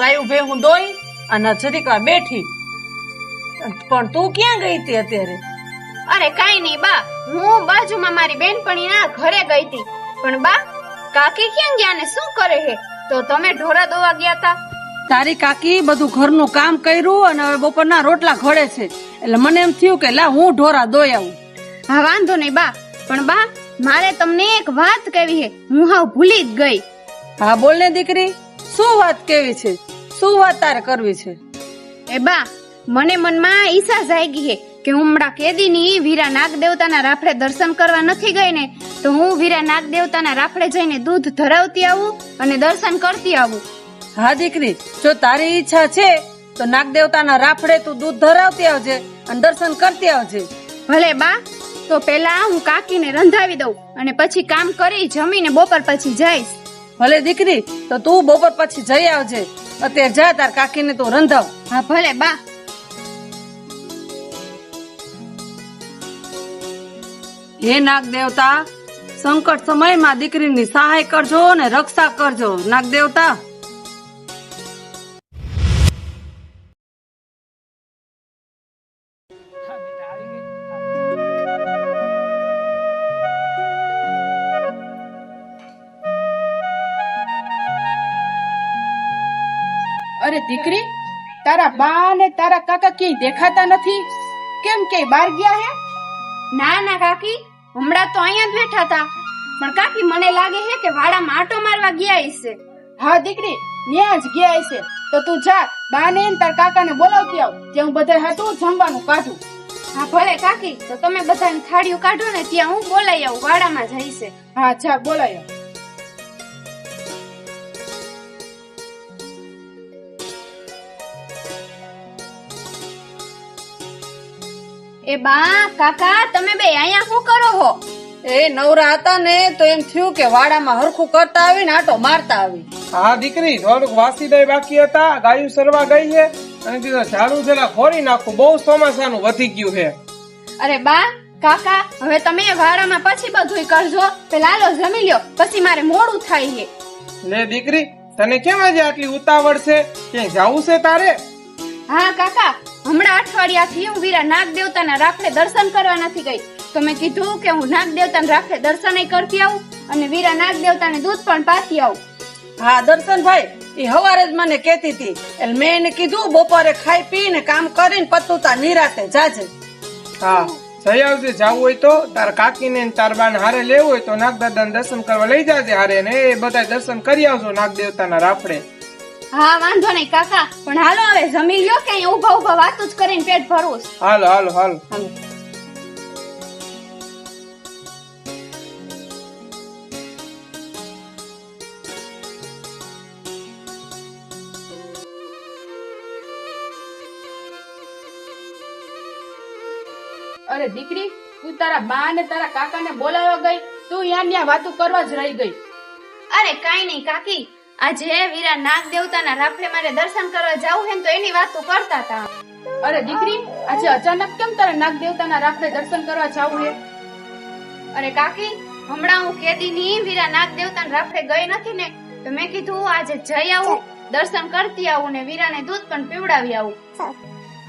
ગાયું ભેહું દોઈ અને જરીક વાર બેઠી. પણ તું ક્યાં ગઈ હતી અત્યારે? અરે કાઈ નહીં બા. હું બાજુમાં મારી બેનપણીના ઘરે ગઈ હતી. પણ બા કાકી ક્યાં ગયા ને શું કરે હે? તો તમે ઢોરા દોવા ગયા તા. તારી કાકી બધું ઘરનું કામ કર્યું અને હવે બપોરના રોટલા ઘડે છે. એટલે મને એમ થયું કે લા હું ઢોરા દોઈ આવું. હા વાંધો નહીં બા. પણ બા મારે તમને એક વાત કહેવી હે. હું હાવ ભૂલી જ ગઈ. હા બોલ ને દીકરી. શું વાત કેવી છે? શું વાત તારે કરવી છે? એ બા મને મનમાં ઈચ્છા જાગી હે કે હું હમણાં કેદીની વીરા નાગ દેવતાના રાફડે દર્શન કરવા નથી ગઈ ને તો હું વીરા નાગ દેવતાના રાફડે જઈને દૂધ ધરાવતી આવું અને દર્શન કરતી આવું. હા દીકરી જો તારી ઈચ્છા છે તો નાગ દેવતાના રાફડે તું દૂધ ધરાવતી આવજે અને દર્શન કરતી આવજે. ભલે બા તો પેલા હું કાકીને રંધાવી દઉં અને પછી કામ કરી જમીને બપોર પછી જઈશ. ભલે દીકરી તો તું બપોર પછી જઈ આવજે. અત્યારે જા તાર કાકીને તું રંધાવ. હા ભલે બા. હે નાગ દેવતા સંકટ સમયમાં દીકરીની સહાય કરજો ને રક્ષા કરજો. નાગ દેવતા અરે દીકરી તારા બા ને તારા કાકા ક્યાંય દેખાતા નથી? કેમ કે બહાર ગયા હે? ના ના કાકી. હમણાં તો અહીંયા જ બેઠા હતા. પણ કાકી મને લાગે છે કે વાડામાં આટો મારવા ગયા હશે. હા દીકરી ન્યા જ ગયા હશે. તો તું જા બા ને તાર કાકાને બોલાવતી આવ જે હું બધા હાટું જમવાનું કાઢું. હા ભલે કાકી. તો તમે બધાને થાળીઓ કાઢો ને ત્યાં હું બોલાઈ આવું વાડામાં જઈશે. હા જા બોલાયો એ બા કાકા તમે બે અહીંયા શું કરો હો? એ નવરા હતા ને તો એમ થયું કે વાડામાં હરખું કરતા આવી ને આટો મારતા આવી. હા દીકરી થોડુંક વાસી દઈ બાકી હતા ગાયું સરવા ગઈ છે અને કીધું ઝાડુ જરા ખોરી નાખું બહુ ચોમાસાનું વધી ગયું છે. અરે બા કાકા હવે તમે વાડામાં પછી બધું કરજો. પેલા લો જમી લ્યો પછી મારે મોડું થાય છે. લે દીકરી તને કેમ આજે આટલી ઉતાવળ છે? ક્યાંય જવું છે તારે? હા કાકા હમણાં અઠવાડિયાથી હું વીરા નાગ દેવતાના રાખડે દર્શન કરવા નથી ગઈ. તો મેં કીધું કે હું નાગ દેવતાના રાખડે દર્શન કરતી આવું અને વીરા નાગ દેવતાને દૂધ પણ પાતી આવું. હા દર્શનભાઈ એ હવારે જ મને કેતી હતી. એટલે મેં એને કીધું બપોરે ખાઈ પીને કામ કરીને પતુતા નિરાતે જાજે. હા જઈ આવજે જાવું હોય તો. તાર કાકીને ને તાર બાન હારે લેવું હોય તો નાગદાદાને દર્શન કરવા લઈ જાજે હારે ને. એ બધા દર્શન કરી આવજો નાગ દેવતાના રાફડે હા વાંધો નહીં કાકા. પણ હાલો હવે જમી લ્યો કે અહીંયા ઊભા ઊભા વાતો જ કરીને પેટ ભરવું છે. હાલો હાલો હાલો. અરે દીકરી તું તારા બા ને તારા કાકાને બોલાવવા ગઈ તું યા ન્યા વાતું કરવા જ રહી ગઈ. અરે કાઈ નહીં કાકી. આજે વીરા નાગ દેવતાના રાફડે મારે દર્શન કરવા જવું હે તો એની વાતો કરતા હતા અરે દીકરી આજે અચાનક કેમ તારા નાગ દેવતાના રાફડે દર્શન કરવા જવું હે અરે કાકી હમણાં હું કેદીની વીરા નાગ દેવતાના રાફડે ગઈ નથી ને તો મેં કીધું આજે જઈ આવું દર્શન કરતી આવું ને વીરાને દૂધ પણ પીવડાવી આવું.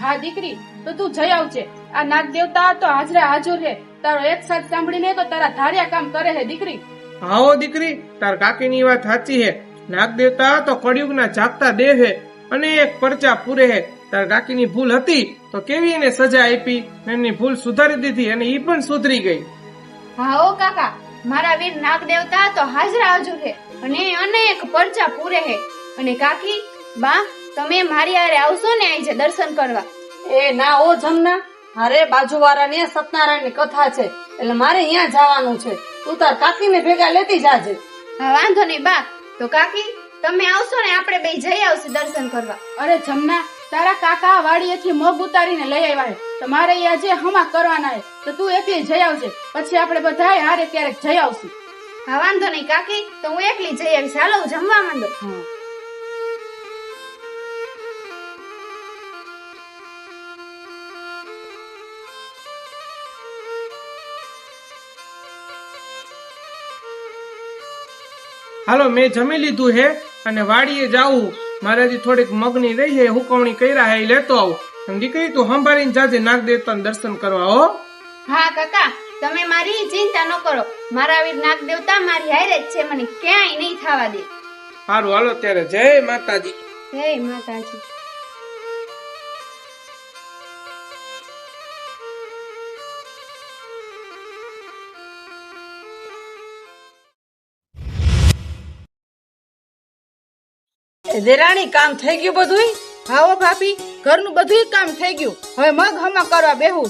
હા દીકરી તો તું જઈ આવજે. આ નાગ દેવતા તો હાજરે હાજર હે તારો એક સાથ સાંભળીને તો તારા ધાર્યા કામ કરે હે દીકરી. હાઓ દીકરી તાર કાકીની વાત સાચી હે નાગ દેવતા તો કળિયુગના જાગતા દેહ હે અને એક પરચા પૂરે હે. તાર કાકીની ભૂલ હતી તો કેવી એને સજા આપી? ને એમની ભૂલ સુધારી દીધી અને ઈ પણ સુધરી ગઈ. હા ઓ કાકા મારા વીર નાગ દેવતા તો હાજરા હાજર હે અને અનેક પરચા પૂરે હે. અને કાકી બા તમે મારી આરે આવશો ને આજે દર્શન કરવા? એ ના ઓ જમના મારે બાજુવાળાની સત્યનારાયણની કથા છે એટલે મારે અહીંયા જવાનું છે. તું તાર કાકીને ભેગા લેતી જાજે. હા વાંધો નહીં બા. તો કાકી તમે આવશો ને આપણે બે જઈ આવશે દર્શન કરવા. અરે જમના તારા કાકા વાડીએથી મગ ઉતારીને લઈ આવ્યા છે. તો મારે ઈ આજે હમા કરવાના છે. તો તું એકલી જઈ આવજે. પછી આપણે બધા હારે ક્યારેક જઈ આવશું. હા વાંધો નહીં કાકી તો હું એકલી જઈ આવીશ. હાલો જમવા માંડો. હાલો મેં જમી લીધું હે અને વાડીએ જાવું મારાથી થોડીક મગની રહી હે હુકવણી કર્યા હે એ લેતો આવું. સમજી દીકરી તું સંભાળીને જાજે નાગ દેવતાના દર્શન કરવા હો. હા કાકા તમે મારી ચિંતા ન કરો. મારા વીર નાગ દેવતા મારી હારે જ છે મને ક્યાંય નહીં થવા દે. સારું હાલો ત્યારે જય માતાજી. જય માતાજી. દેરાણી કામ થઈ ગયું બધું હા ભાભી ઘરનું બધું કામ થઈ ગયું. હવે મગ હમા કરવા બેહું.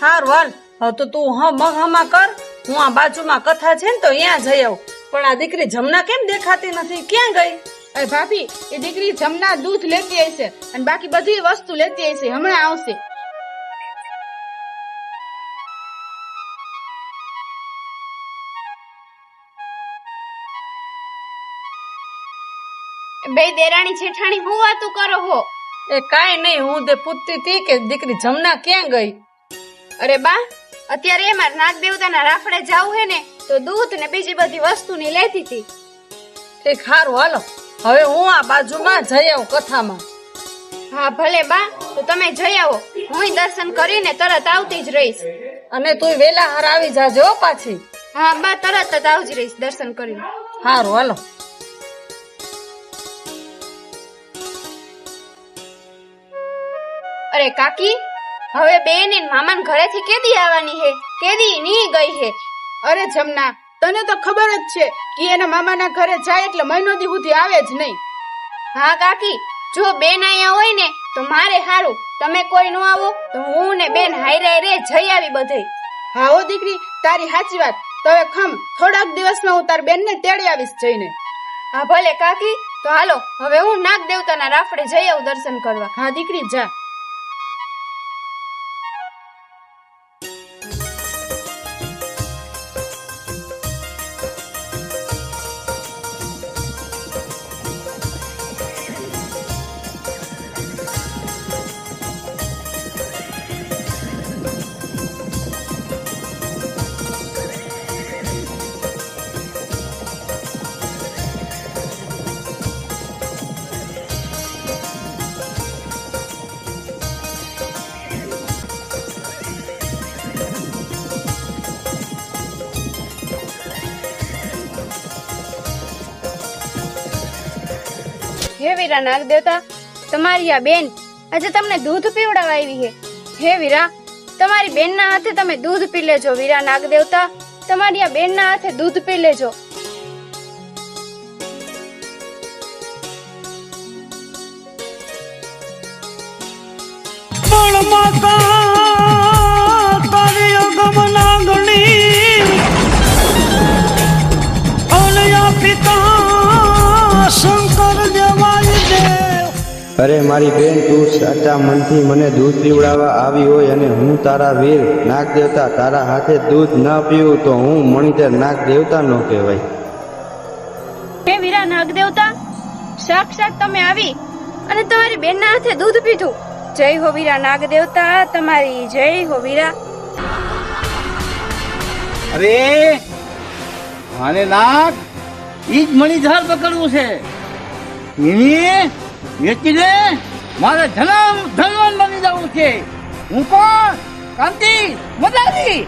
હાર વાલ હવે તો તું હ મગ હમા કર. હું આ બાજુમાં કથા છે ને તો ત્યાં જઈ આવું. પણ આ દીકરી જમના કેમ દેખાતી નથી? ક્યાં ગઈ? અરે ભાભી એ દીકરી જમના દૂધ લેતી હશે અને બાકી બધી વસ્તુ લેતી હશે હમણાં આવશે. બે દેરાણી જેઠાણી હું વાતું કરો હો? એ કાંઈ નહીં હું તે પૂછતી હતી કે દીકરી જમના ક્યાં ગઈ? અરે બા અત્યારે મારા નાગ દેવતાના રાફડે જાવું હે ને તો દૂધ ને બીજી બધી વસ્તુની લેતી હતી. ઠીક સારું હાલો. હવે હું આ બાજુમાં જઈ આવું કથામાં. હા ભલે બા તો તમે જઈ આવો. હું દર્શન કરીને તરત આવતી જ રહીશ. અને તું વેલા હાર આવી જાજો પાછી. હા બા તરત જ આવજી રહીશ દર્શન કરીને. હારું હાલો. અરે કાકી હવે બેન ને મામાન ઘરેથી કેદી આવવાની હે? કેદી ની ગઈ હે? અરે જમના તને તો ખબર જ છે કે એના મામાના ઘરે જાય એટલે મહિનો દી સુધી આવે જ નહીં. હા કાકી જો બેન અહીંયા હોય ને તો મારે હારું. તમે કોઈ નો આવો તો હું ને બેન હાયરે રે જઈ આવી બધે. હા હો દીકરી તારી સાચી વાત. તો હવે ખમ થોડાક દિવસમાં હું તાર બેનને તેડી આવીશ જઈને. હા ભલે કાકી તો હાલો હવે હું નાગ દેવતાના રાફડે જઈ આવું દર્શન કરવા. હા દીકરી જા. વીરા નાગ દેવતા, તમારી આ બેન આજે તમને દૂધ પીવડાવવા આવી છે. હે વીરા, તમારી બેનના હાથે તમે દૂધ પી લેજો. વીરા નાગ દેવતા, તમારી આ બેનના હાથે દૂધ પી લેજો. અરે મારી બેન તું સાચા મનથી મને દૂધ પીવડાવવા આવી હોય અને હું તારા વીર નાગ દેવતા તારા હાથે દૂધ ન પીવું તો હું મણિધર નાગ દેવતા નો કહેવાય. હે વીરા નાગ દેવતા સાક્ષાત તમે આવી અને તમારી બેનના હાથે દૂધ પીધું. જય હો વીરા નાગ દેવતા તમારી જય હો વીરા. અરે માને નાગ ઈ જ મણિધાર પકડવું છે. મિની વેચી મારે ધનમ ધનવાન બની જવું છે. હું કોણ? કાંતિ મદારી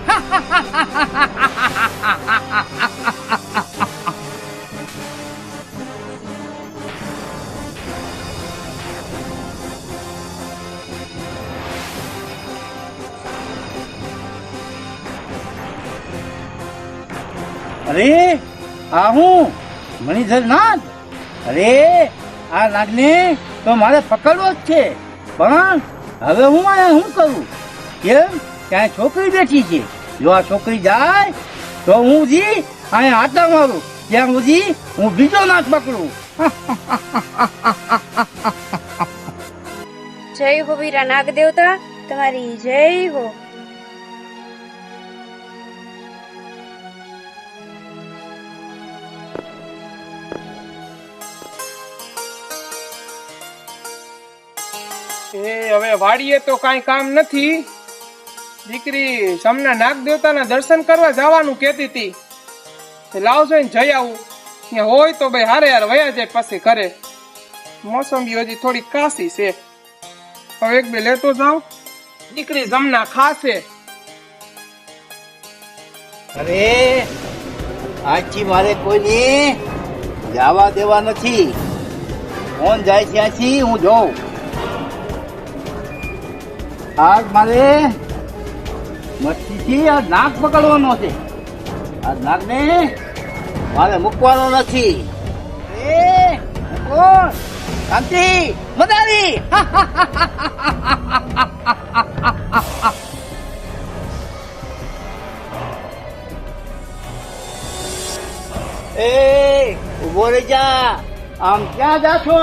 અરે, આ હું, મણિધર નાગ અરે આ નાગને તો મારે પકડવો જ છે. પણ હવે હું અહીંયા શું કરું? કેમ ત્યાં છોકરી બેઠી છે. જો આ છોકરી જાય તો હું જી અહીંયા હાથા મારું. ત્યાં સુધી હું બીજો નાગ પકડું. જય હો વીરા નાગ દેવતા તમારી જય હો. હવે વાડીએ તો કાંઈ કામ નથી. દીકરી સમના નાગ દેવતાના દર્શન કરવા જવાનું કહેતી હતી. લાવજો ને જઈ આવું. ત્યાં હોય તો ભાઈ હારે હાર વયા જાય પછી ઘરે. મોસંબી હજી થોડી કાસી છે. હવે એક બે લેતો જાઉં. દીકરી જમના ખાશે. અરે આજથી મારે કોઈની જવા દેવા નથી. કોણ જાય ત્યાંથી, હું જોઉં. આજ મારે મચ્છી આ નાક પકડવાનો છે. આ નાકને મારે મૂકવાનો નથી. એ શાંતિ મદારી એ, ઊભો રહી જા. આમ ક્યાં જા છો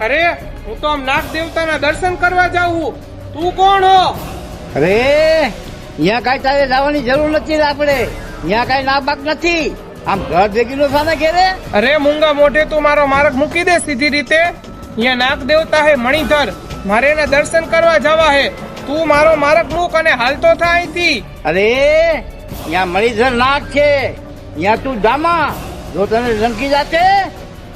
અરે, હું તો આમ નાગ દેવતાના દર્શન કરવા જાઉં. તું કોણ હો? અરે અહીંયા કાંઈ તારે જવાની જરૂર નથી આપણે. અહીંયા કાંઈ નાબાક નથી. આમ ઘર ભેગી નો સામે ઘેરે? અરે મુંગા મોઢે તું મારો માર્ગ મૂકી દે સીધી રીતે. અહીંયા નાગ દેવતા હે મણિધર. મારે એના દર્શન કરવા જવા હે. તું મારો માર્ગ મૂક અને હાલતો થા અહીંથી. અરે અહીંયા મણિધર નાક છે. અહીંયા તું જામા જો તને લંકી જાતે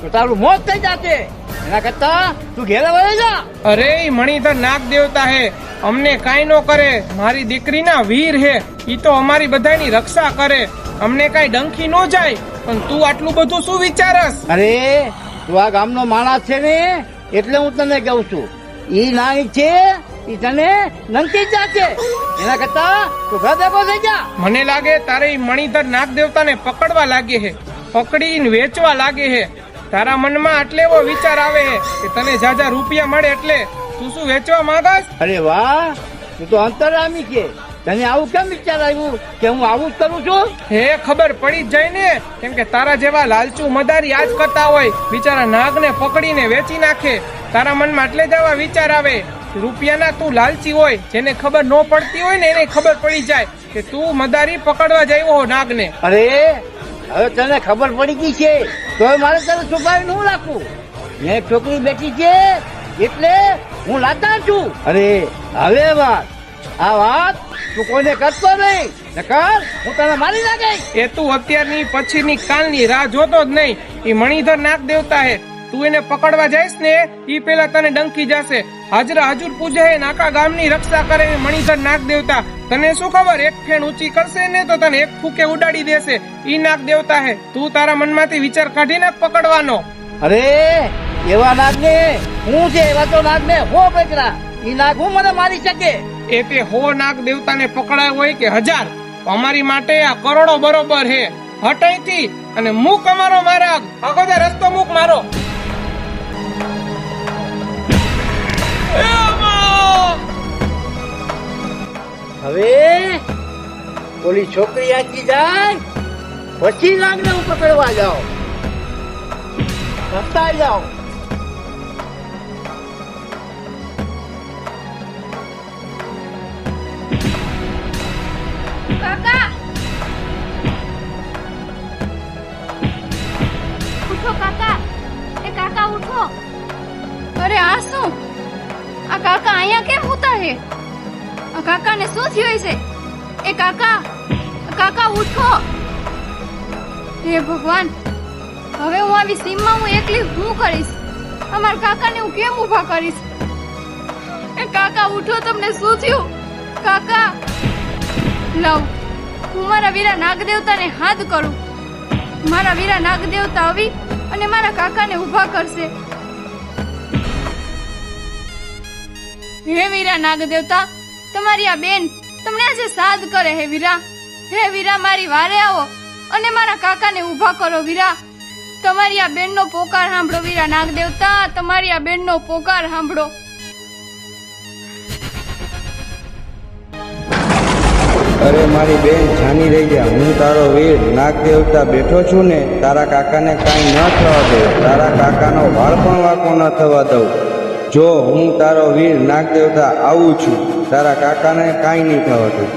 તો તારું મોત થઈ જાતે. એના કરતા તું ઘેર વળે જા. અરે મણિધર નાગ દેવતા હે. અમને કાઈ નો કરે. મારી દીકરીના વીર હે. ઈ તો અમારી બધાની રક્ષા કરે. અમને કાઈ ડંખી નો જાય. પણ તું આટલું બધું શું વિચારસ? અરે તું આ ગામનો માણસ છે ને એટલે હું તને કહું છું. ઈ નાની છે ઈ તને નંકી જાતે. એના કરતા તું ઘર ભેગો થઈ જા. મને લાગે તારે ઈ મણિધર નાગ દેવતાને પકડવા લાગે હે. પકડીને વેચવા લાગે હે. તારા મનમાં આટલે એવો વિચાર આવે કે તને જાજા રૂપિયા મળે એટલે તું શું વેચવા માંગસ? અરે વાહ તું તો અંતરામી છે તને આવું કેમ વિચાર આવ્યું કે હું આવું જ કરું છું? હે ખબર પડી જ જાય ને. કેમ કે તારા જેવા લાલચુ મદારી આજ કરતા હોય બિચારા નાગને પકડીને વેચી નાખે. તારા મનમાં એટલે જ આવા વિચાર આવે રૂપિયાના તું લાલચી હોય જેને ખબર ન પડતી હોય ને એને ખબર પડી જાય કે તું મદારી પકડવા જાય હો નાગને. અરે હવે તને ખબર પડી ગઈ છે તો મારે તને છુપાવી હું રાખું મેં છોકરી બેઠી છે, એટલે હું લાતા છું. અરે હવે વાત. આ વાત તું કોઈને કરતો નહીં. નકર હું તને મારી નાખે એ તું અત્યારની પછીની કાલની રાહ જોતો જ નહીં. એ મણિધર નાગ દેવતા હે. તું એને પકડવા જઈશ ને ઈ પેલા તને ડંકી જશે. હાજરા હજુર પૂજે હે નાકા ગામની રક્ષા કરે એ મણિધર નાગ દેવતા તને શું ખબર એક ફેણ ઊંચી કરશે ને તો તને એક ફૂકે ઉડાડી દેશે. ઈ નાગ દેવતા હે તું તારા મનમાંથી વિચાર કાઢી નાખ પકડવાનો. અરે એવા નાગને હું છે એવા તો નાગને હો પકડા ઈ નાગ હું મને મારી શકે? એ તે હો નાગ દેવતાને પકડાય હોય કે હજાર. અમારી માટે આ કરોડો બરોબર હે. હટ અહીંથી અને મૂક અમારો મારા આગળ રસ્તો મૂક મારો. હવે ઓલી છોકરી આખી જાય પછી નાગને હું પકડવા જાઓ. રસ્તા જાઉં થયું છે. એ કાકા કાકા ઉઠો. હે ભગવાન, હવે હું આવી સીમમાં હું એકલી શું કરીશ? અમારા કાકાને હું કેમ ઊભા કરીશ? એ કાકા, ઉઠો, તમને શું થયું? કાકા, લવ, હું મારા વીરા નાગદેવતાને હાથ કરું. મારા વીરા નાગદેવતા આવી અને મારા કાકાને ઊભા કરશે. હે વીરા નાગદેવતા, તમારી આ બેન તમને આજે સાદ કરે હે વીરા. હે વીરા, મારી વારે આવો અને મારા કાકાને ઊભા કરો વીરા. તમારી આ બેનનો પોકાર સાંભળો વીરા નાગદેવતા તમારી આ બેનનો પોકાર સાંભળો. અરે મારી બેન, જાની રહી જા. હું તારો વીર નાગ દેવતા બેઠો છું ને, તારા કાકાને કાંઈ ન થવા દઉં તારા કાકાનો વાળ પણ વાંકો ન થવા દઉં. જો હું તારો વીર નાગ દેવતા આવું છું તારા કાકાને કાંઈ નહીં થવા દઉં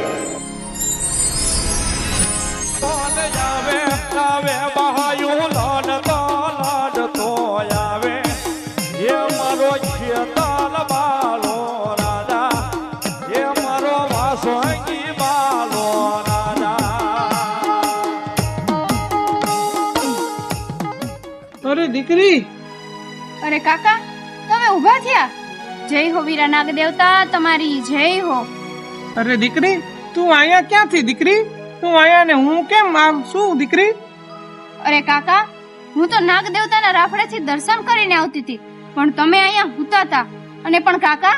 કોણ આવે આવે બહાયું લાડ તો લાડ તો આવે. એ મારો ખેતાલ બાલો રાજા. એ મારો વાસંગી બાલો રાજા. અરે દીકરી. અરે કાકા તમે ઊભા થયા? જય હો વીરા નાગ દેવતા તમારી જય હો. અરે દીકરી તું અહીંયા ક્યાંથી દીકરી? તું આયા ને હું કેમ આમ? શું દીકરી? અરે કાકા હું તો નાગ દેવતાના રાફડેથી દર્શન કરીને આવતી હતી પણ તમે અહીંયા સૂતા હતા અને પણ કાકા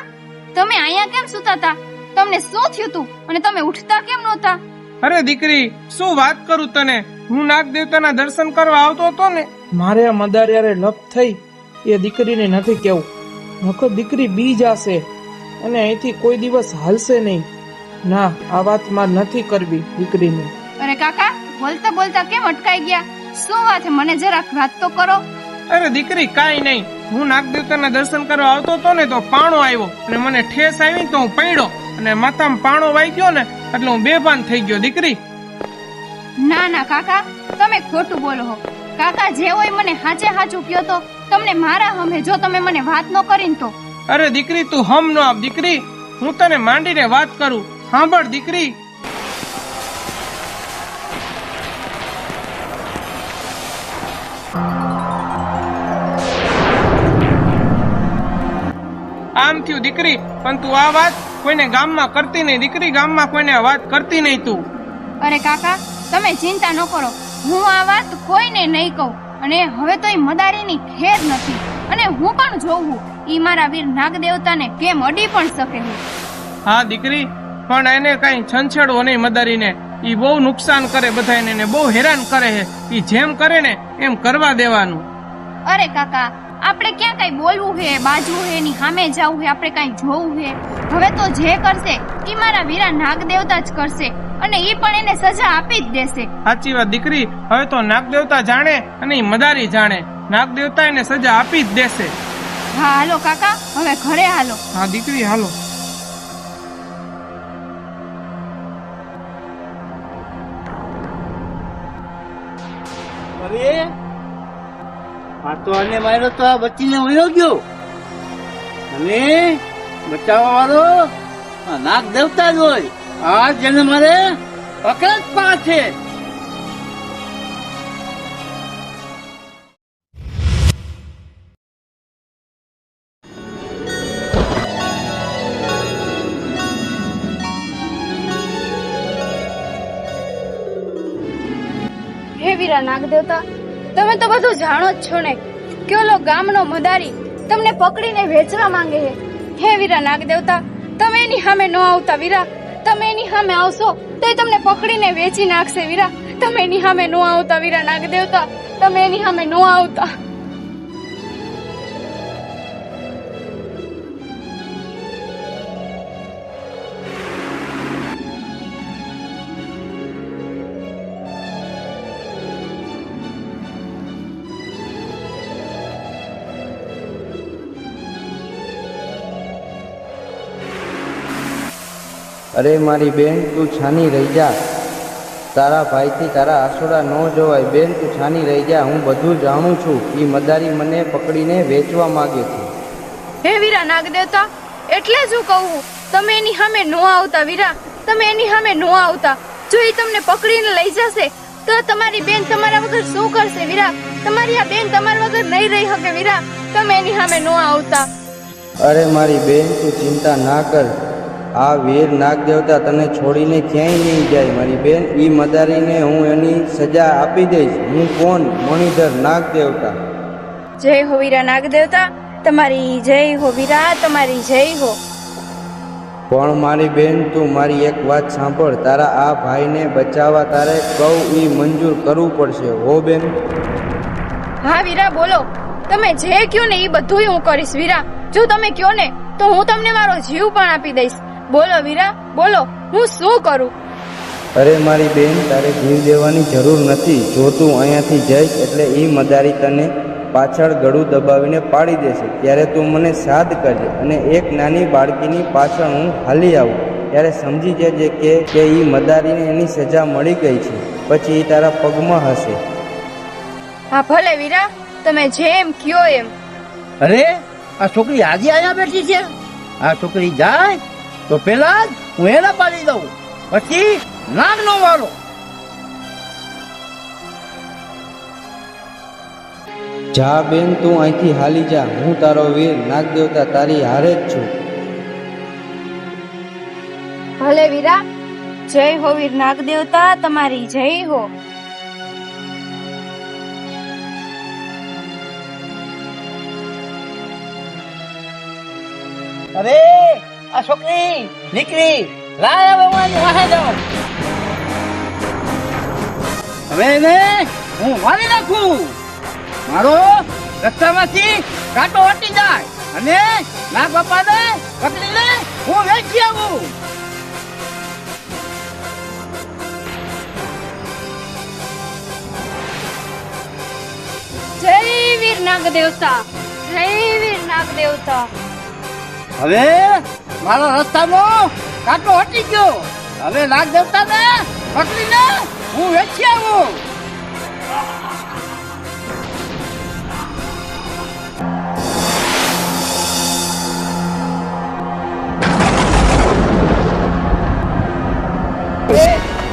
તમે અહીંયા કેમ સૂતા હતા તમને શું થયું હતું અને તમે ઉઠતા કેમ નહોતા? અરે દીકરી શું વાત કરું તને? હું નાગ દેવતાના દર્શન કરવા આવતો હતો ને? મારે આ મદારિયારે લપ થઈ એ દીકરીને નથી કેવું. નકર દીકરી બી જાશે અને અહીંથી કોઈ દિવસ હાલશે નહીં. ના આ વાતમાં નથી કરવી દીકરીને. અરે કાકા બોલતા બોલતા કેમ અટકાઈ ગયા? શું વાત છે? મને જરાક વાત તો કરો. અરે દીકરી કાઈ નહીં. હું નાગદેવતાના દર્શન કરવા આવતો હતો ને તો પાણો આવ્યો અને મને ઠેસ આવી તો હું પડ્યો અને માથામાં પાણો વાઈ ગયો ને એટલે હું બેભાન થઈ ગયો દીકરી. ના ના કાકા તમે ખોટું બોલો હો. કાકા જે હોય મને હાચે હાચું કયો તો. તમને મારા હમે જો તમે મને વાત ન કરીને તો? અરે દીકરી તું હમ નો આપ દીકરી. હું તને માંડીને વાત કરું. સાંભળ દીકરી. આમ થયું દીકરી. પણ તું આ વાત કોઈને ગામમાં કરતી નહીં. દીકરી ગામમાં કોઈને વાત કરતી નહીં તું. અરે કાકા તમે ચિંતા ન કરો. હું આ વાત કોઈને નહીં કહું. અને હવે તો એ મદારીની ખેર નથી. અને હું પણ જોઉં ઈ મારા વીર નાગ દેવતાને કેમ અડી પણ શકે છે? હા દીકરી પણ એને કઈ છંછેડવો નહીં મદારીને. ઈ બહુ નુકસાન કરે બધાને ને બહુ હેરાન કરે છે. ઈ જેમ કરે ને એમ કરવા દેવાનું. અરે કાકા આપણે ક્યાં કઈ બોલવું હે બાજવું હે એની સામે જવું હે આપણે કઈ જોવું હે હવે તો જે કરશે ઈ મારા વીરા નાગ દેવતા જ કરશે. અને એ પણ એને સજા આપી જ દેશે. સાચી વાત દીકરી. હવે તો નાગ દેવતા જાણે અને ઈ મદારી જાણે. નાગ દેવતા એને સજા આપી જ દેશે. હા હાલો કાકા હવે ઘરે હાલો. હા દીકરી હાલો. અરે આ તો આને માર્યો તો આ બચ્ચીને વયો ગયો. અને બચાવવા વાળો નાગ દેવતા જ હોય. આ જેને મારે પકડ જ પા છે. હે વીરા નાગદેવતા, તમે તો બધું જાણો જ છો ને કે ઓલો ગામનો મદારી તમને પકડીને વેચવા માંગે છે. હે વીરા નાગ દેવતા તમે એની સામે ન આવતા વીરા. તમે એની સામે આવશો તો એ તમને પકડીને વેચી નાખશે વીરા. તમે એની સામે ન આવતા વીરા નાગ દેવતા તમે એની સામે ન આવતા. અરે મારી બેન તું છાની રહી જા. તારા ભાઈથી તારા આસોડા ન જોવાય. બેન તું છાની રહી જા. હું બધું જાણું છું. એ મદારી મને પકડીને વેચવા માંગે છે. હે વીરા નાગ દેવતા એટલે જ હું કહું તમે એની સામે ન આવતા વીરા. તમે એની સામે ન આવતા. જો એ તમને પકડીને લઈ જશે તો તમારી બેન તમારા વગર શું કરશે વીરા? તમારી આ બેન તમારા વગર નહીં રહી શકે વીરા. તમે એની સામે ન આવતા. અરે મારી બેન તું ચિંતા ના કર. આ વીર નાગ દેવતા તને છોડીને ક્યાંય નહીં જાય મારી બેન. એ મદારીને હું એની સજા આપી દઈશ. હું કોણ? મણિધર નાગ દેવતા જય હો વીરા નાગ દેવતા તમારી જય હો વીરા તમારી જય હો. પણ મારી બેન તું મારી એક વાત સાંભળ. તારા આ ભાઈને બચાવવા તારે કહું એ મંજૂર કરવું પડશે. હો બેન. હા વીરા બોલો. તમે જે કયો ને એ બધું હું કરીશ વીરા. જો તમે કયો ને તો હું તમને મારો જીવ પણ આપી દઈશ. બોલો વીરા બોલો હું શું કરું? અરે મારી બેન તારે જીવ દેવાની જરૂર નથી. જો તું અહીંયાથી જઈશ એટલે એ મદારી તને પાછળ ગળું દબાવીને પાડી દેશે. ત્યારે તું મને સાદ કરજે અને એક નાની બાળકીની પાછળ હું હાલી આવું. ત્યારે સમજી જજે કે કે એ મદારીને એની સજા મળી ગઈ છે. પછી એ તારા પગમાં હશે. હા ભલે વીરા તમે જેમ કયો એમ. અરે આ છોકરી આજે આયા બેઠી છે? આ છોકરી જાય? તો પેલા જ હું એને પાડી દઉં. પછી નાગનો વાળો જા બેન તું અહીંથી હાલી જા. હું તારો વીર નાગ દેવતા તારી હારે જ છું. ભલે વીરા. જય હો વીર નાગ દેવતા તમારી જય હો. અરે! આ છોકરી દીકરી લાય હવે હું વાહે જાઉં. હવે એને હું મારી નાખું. મારો રસ્તામાંથી કાંટો હટી જાય અને ના બાપાને પકડીને હું વેચી આવું. જય વીર નાગ દેવતા જય વીર નાગ દેવતા હવે મારા રસ્તાનો કાંટો હટી ગયો. હવે નાગ દેવતાને પકડીને હું વેચી આવું.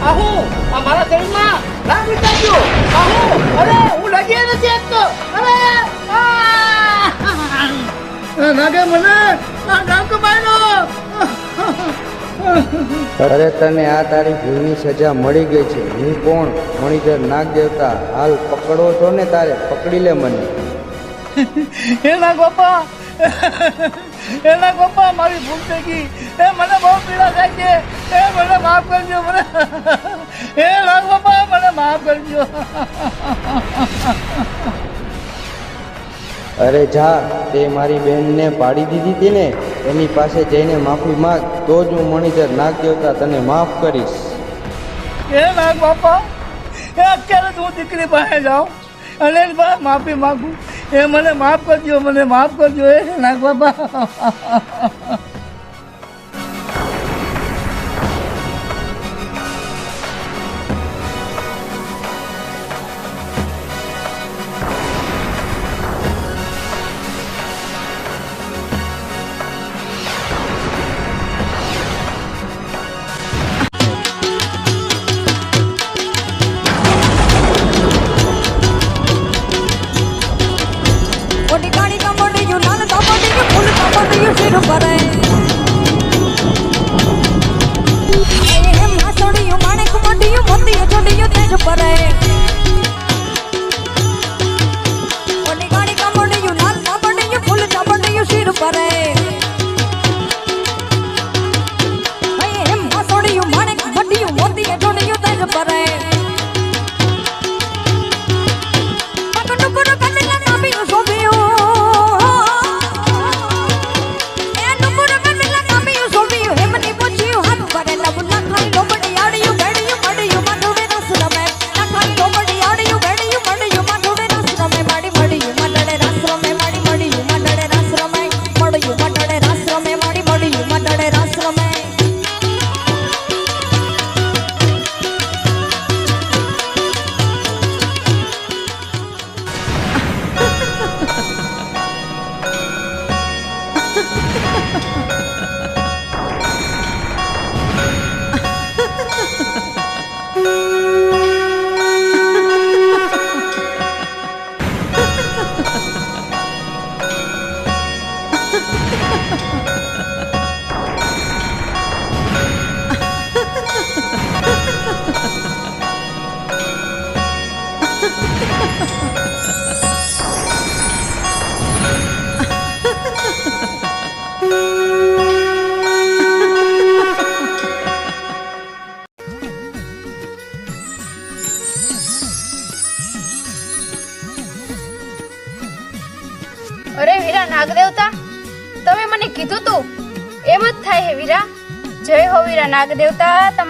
આહુ, આ મારા શરીરમાં આહુ, અરે, હું લગી નથી શકતો અરે, આ! નાગે મને અરે તને આ તારી ભૂલની સજા મળી ગઈ છે. હું કોણ? મણિધર નાગ દેવતા હાલ પકડો છો ને તારે? પકડી લે મને. એના ગોપા એના ગોપા મારી ભૂલ થઈ ગઈ. એ મને બહુ પીડા થાય છે. એ મને માફ કરજો. મને એ ના ગોપા મને માફ કરજો. અરે જા, તે મારી બહેનને પાડી દીધી હતી ને એની પાસે જઈને માફી માંગ, તો જ હું મણિધર નાગ દેવતા તને માફ કરીશ. એ નાગ બાપા, એ અત્યારે જ હું દીકરી પાસે જાઉં, અને માફી માગું. એ મને માફ કરજો, મને માફ કરજો એ નાગ ગોપા para.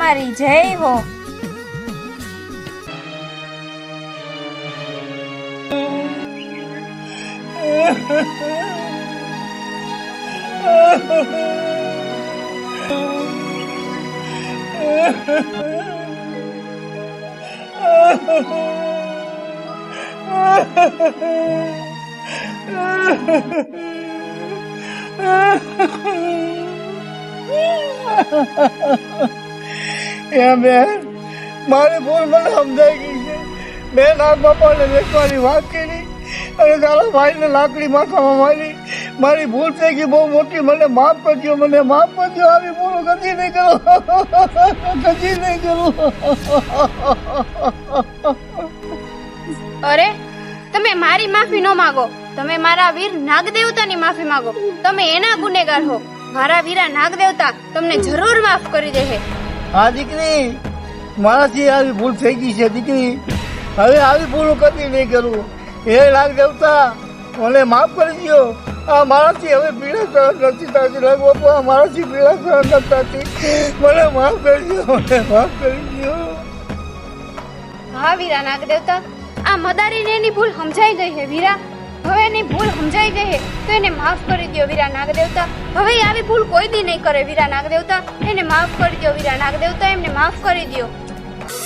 તમારી જય હો. એ બેન, મારી ભૂલ મને સમજાઈ ગઈ છે. મેં નાગ બાપાને વેચવાની વાત કરી અને તારા ભાઈને લાકડી માથામાં મારી. મારી ભૂલ થઈ ગઈ, બહુ મોટી. મને માફ કરજો, મને માફ કરજો. આવી ભૂલો કદી નહીં કરો. કદી નહીં કરો. અરે, તમે મારી માફી ન માગો. તમે મારા વીર નાગદેવતાની માફી માંગો. તમે એના ગુનેગાર હો. મારા વીરા નાગદેવતા તમને જરૂર માફ કરી દેશે. હા, દીકરી. મારાથી આવી ભૂલ થઈ ગઈ છે, દીકરી. હવે આવી ભૂલો કદી નહીં કરું. હે લાગ દેવતા, મને માફ કરી દો આ મારાથી હવે પીડા સહન નથી થતી. લાગ મારાથી પીડા સહન નથી થતી. મને માફ કરી દો મને માફ કરી દો હા, વીરા નાગદેવતા. આ મદારીને એની ભૂલ સમજાઈ ગઈ છે વીરા. હવે એની ભૂલ સમજાઈ ગઈ તો એને માફ કરી દો વીરા નાગદેવતા. હવે આવી ભૂલ કોઈ દી નહીં કરે વીરા નાગદેવતા. એને માફ કરી દો વીરા નાગદેવતા એમને માફ કરી દો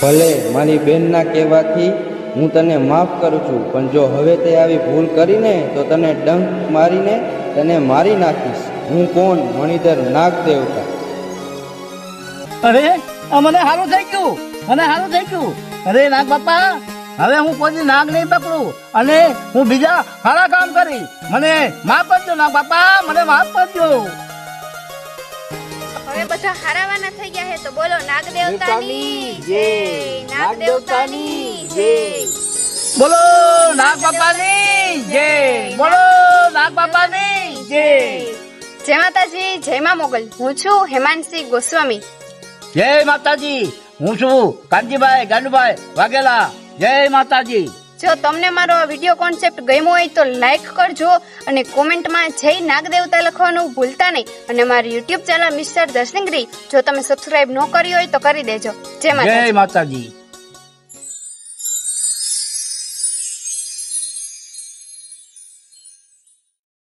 ભલે મારી બેનના કહેવાથી હું તને માફ કરું છું પણ જો હવે તે આવી ભૂલ કરીને તો તને ડંક મારીને તને મારી નાખીશ. હું કોણ? મણિધર નાગદેવતા. અરે આ મને સારું થઈ ગયું. મને સારું થઈ ગયું. અરે નાગ બાપા હવે હું કોઈ નાગ નહીં પકડું. અને હું બીજા સારા કામ કરી. મને માફ કરજો ના બાપા મને માફ કરજો. હવે બધા હારાવાના થઈ ગયા હે તો બોલો નાગદેવતાની જય. નાગદેવતાની જય. બોલો નાગ બાપાની જય. બોલો નાગ બાપાની જય. જય માતાજી જય મા મોગલ. હું છું હેમાંશી ગોસ્વામી. જય માતાજી. હું છું કાનજીભાઈ ગાંડુભાઈ વાઘેલા. જય માતાજી. જો તમને મારો આ વીડિયો કોન્સેપ્ટ ગમ્યો હોય તો લાઈક કરજો અને કોમેન્ટમાં જય નાગદેવતા લખવાનું ભૂલતા નહીં. અને મારી યુટ્યુબ ચેનલ મિસ્ટર દર્શનગરી જો તમે સબસ્ક્રાઇબ ન કરી હોય તો કરી દેજો. જય માતાજી. જય માતાજી.